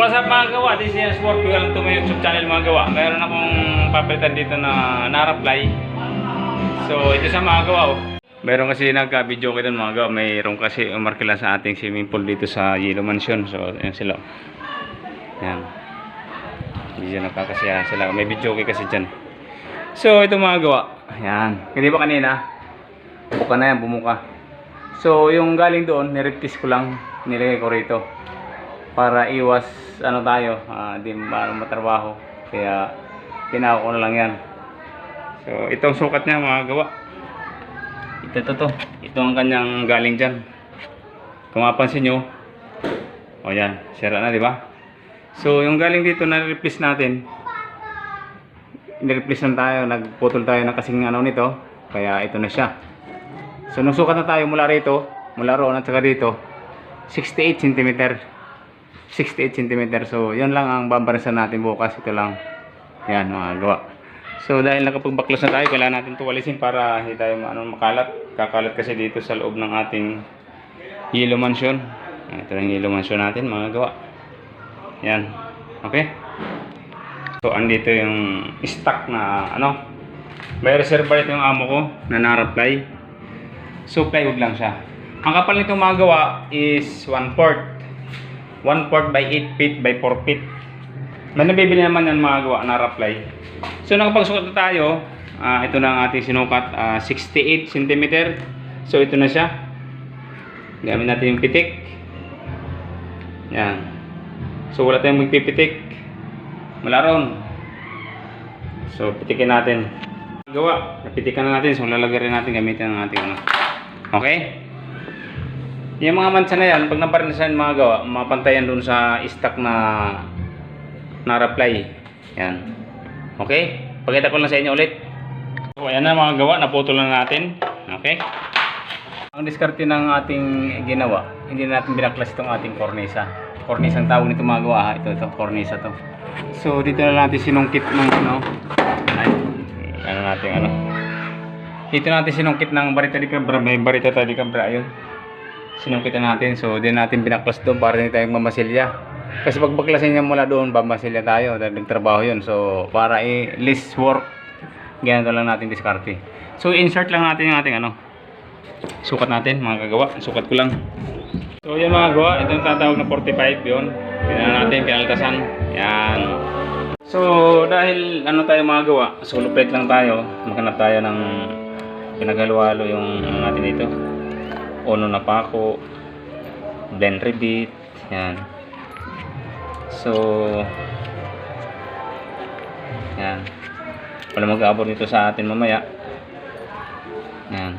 What's up mga gawa? This is Scorpio. Welcome to my YouTube channel mga gawa. Mayroon akong papalitan dito na na-reply. So, ito sa mga gawa. Oh. Meron kasi nagka-video ko doon mga gawa. Mayroon kasi umarkila sa ating swimming pool dito sa Yellow Mansion. So, yan sila. Yan. Hindi dyan nakakasiyahan sila. May video ko kasi dyan. So, ito mga gawa. Yan. Hindi ba kanina? Buka na yan, bumuka. So, yung galing doon, nireplace ko lang. Nilagay ko rito para iwas ano tayo, ah, di ma- matrabaho. Kaya ginawa ko na lang yan. So, itong sukat niya mga gawa. Ito to to. Ito ang kanyang galing dyan. Kung mapansin nyo, o yan, sira na di ba? So, yung galing dito na replace natin, nireplace lang tayo, nagputol tayo ng kasing ano nito, kaya ito na siya. So, nung sukat na tayo mula rito, mula roon at saka dito, 68 cm. 68 cm. So, yun lang ang babarisan natin bukas. Ito lang. Yan, mga. So, dahil nakapagbaklas na tayo, kailangan natin ito walisin para hindi tayo ano, makalat. Kakalat kasi dito sa loob ng ating yellow mansion. Ito lang yellow mansion natin, mga gawa. Yan. Okay? So, andito yung stock na ano. May reserva ito yung amo ko na na-reply. So, plywood lang siya. Ang kapal nito mga gawa is 1 fourth. 1 fourth by 8 feet by 4 feet. May nabibili naman yan mga gawa na reply. So nakapagsukat na tayo, ah, ito na ang ating sinukat, ah, 68 cm. So ito na siya. Gamit natin yung pitik. Yan. So wala tayong magpipitik. Wala ron. So pitikin natin. Gawa, napitikan na natin. So lalagay rin natin gamitin ang ating ano. Okay? Yung mga mansa na yan, pag naparinisan mga gawa, mapantayan dun sa stock na na reply. Yan. Okay? Pakita ko lang sa inyo ulit. So, ayan na mga gawa, naputol na natin. Okay? Ang diskarte ng ating ginawa, hindi na natin binaklas itong ating kornisa. Kornisa ang tawag nito mga gawa ha. Ito, ito, kornisa to. So, dito na natin sinungkit ng ano. Ay, ano natin ano. Dito natin sinungkit ng barita di cabra. May barita tayo di cabra. Ayun sinungkitan natin. So, din natin binaklas doon para hindi tayong mamasilya. Kasi pag baklasin niya mula doon, mamasilya tayo. Dahil nagtrabaho yun. So, para i-list work, ganito lang natin diskarte. So, insert lang natin yung ating ano. Sukat natin, mga kagawa. Sukat ko lang. So, yan mga gawa. Ito yung tatawag na 45 yun. Pinala natin, pinaltasan. Yan. So, dahil ano tayo mga gawa, solo plate lang tayo. Maghanap tayo ng pinaghalo-halo yung ano natin dito uno na pako blend rebit yan. So yan. Wala mag-aabot nito sa atin mamaya. Yan.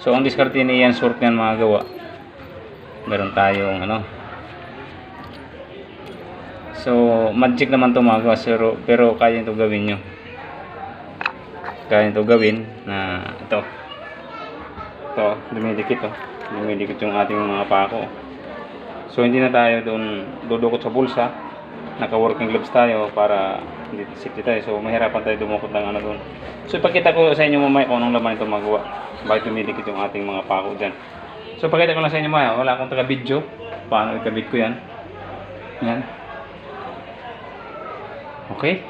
So ang diskarte ni yan sort yan mga gawa meron tayong ano? So magic naman to mga gawa pero, pero kaya ito gawin nyo. Kaya ito gawin na ito ito, dumidikit oh. Dumidikit yung ating mga pako. So hindi na tayo doon dudukot sa bulsa. Naka-working gloves tayo para hindi safety tayo. So mahirapan tayo dumukot ng ano doon. So ipakita ko sa inyo mamaya kung anong laman ito magawa. Bakit dumidikit yung ating mga pako dyan. So pakita ko lang sa inyo mamaya. Wala akong taga-video. Paano ikabit ko yan. Yan. Okay.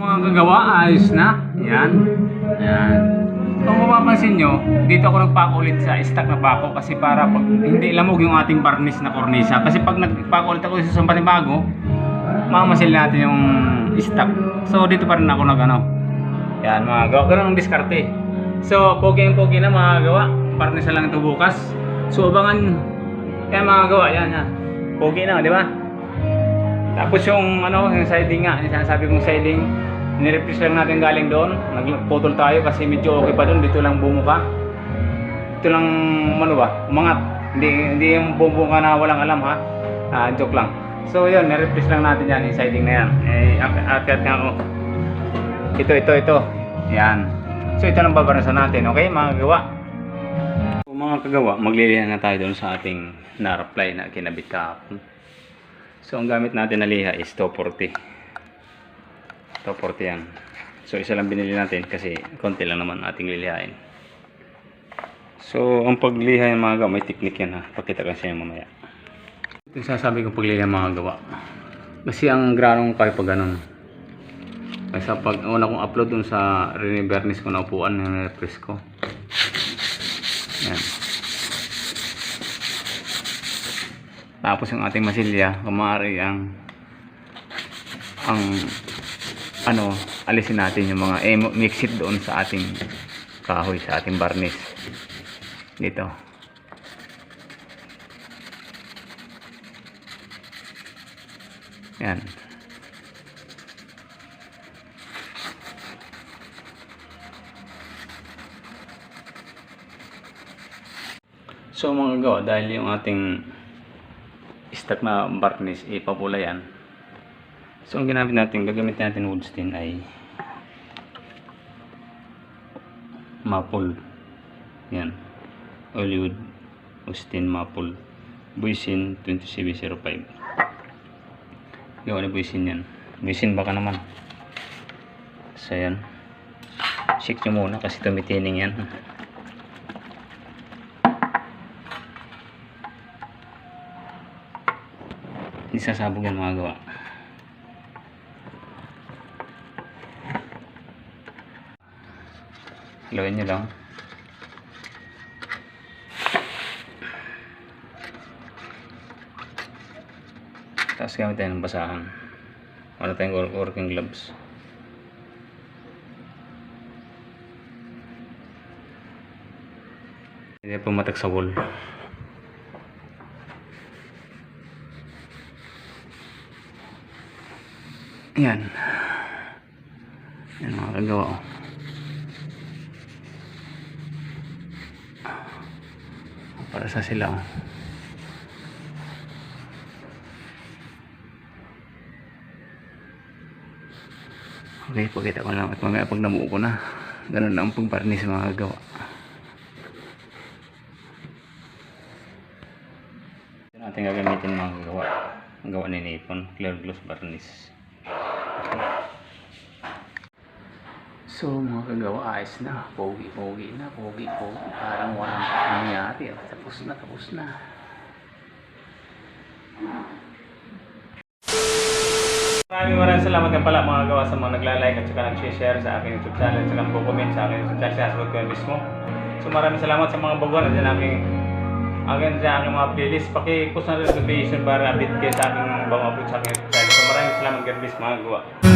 Mga kagawa, ayos na. Yan. Yan. Kung mapapansin nyo, dito ako nagpako ulit sa stock na pako kasi para pag hindi lamog yung ating varnish na kornisa. Kasi pag nagpako ulit ako sa panibago, mamasil natin yung stock. So dito pa rin ako nag ano. Yan mga gawa. Ganun ang diskarte. So pogi yung pogi na mga gawa. Varnish na lang ito bukas. So abangan yan mga gawa. Yan yan. Pogi na, di ba? Tapos yung ano, yung siding nga, yung sinasabi kong siding, nireplace lang natin galing doon. Nagputol tayo kasi medyo okay pa doon. Dito lang bumuka. Ito lang, ano ba, umangat. Hindi, hindi yung bumuka na walang alam ha. Ah, joke lang. So yun, nireplace lang natin yan, yung siding na yan. Eh, akyat nga ako. Ito, ito, ito. Yan. So ito lang babarasan natin, okay mga gawa? So, mga kagawa, maglilihan na tayo doon sa ating na-reply na kinabit kahapon. So ang gamit natin na liha is 240. 240 yan. So isa lang binili natin kasi konti lang naman ating lilihain. So ang pagliha yung mga gamit, may technique yan ha. Pakita ko sa mamaya. Ito yung sasabi ko paglili ng mga gawa. Kasi ang granong kayo pag ganun. Kasi pag una kong upload dun sa Rene Bernis ko na upuan na refresh ko. Yan. Tapos yung ating masilya, kumari ang ang ano, alisin natin yung mga eh, mix it doon sa ating kahoy, sa ating barnis. Dito. Yan. So mga gawa, dahil yung ating stock na barnis ipapula yan. So ang ginamit natin, gagamitin natin wood stain ay maple. Yan. Hollywood Austin Maple. Buisin 2705. Gawa ni Buisin yan. Buisin baka naman. So yan. Check nyo muna kasi tumitining yan. Hindi sasabog yan mga gawa. Haluin nyo lang. Tapos gamit tayo ng basahan. Wala tayong wor- working gloves. Hindi pumatak sa wall. Yan. Yan mga kagawa. oh. Para sa sila. oh. Okay, pakita ko lang at mamaya pag namuo ko na. Ganun lang pong parnis mga kagawa. Ito natin gagamitin mga kagawa. Ang gawa ni Nipon, clear gloss varnish. So mga kagawa, ayos na. Pogi-pogi na, pogi-pogi. Parang walang nangyari. Tapos na, tapos na. Maraming maraming salamat nga pala mga gawa sa mga nagla-like at saka nag-share sa aking YouTube channel at saka nagko-comment sa aking YouTube channel. Sinasagot ko yan mismo. So maraming salamat sa mga baguhan na dyan aking aking sa aking mga playlist. Paki-post na notification para update kayo sa aking bagong upload sa aking YouTube channel. So maraming salamat God bless mga gawa.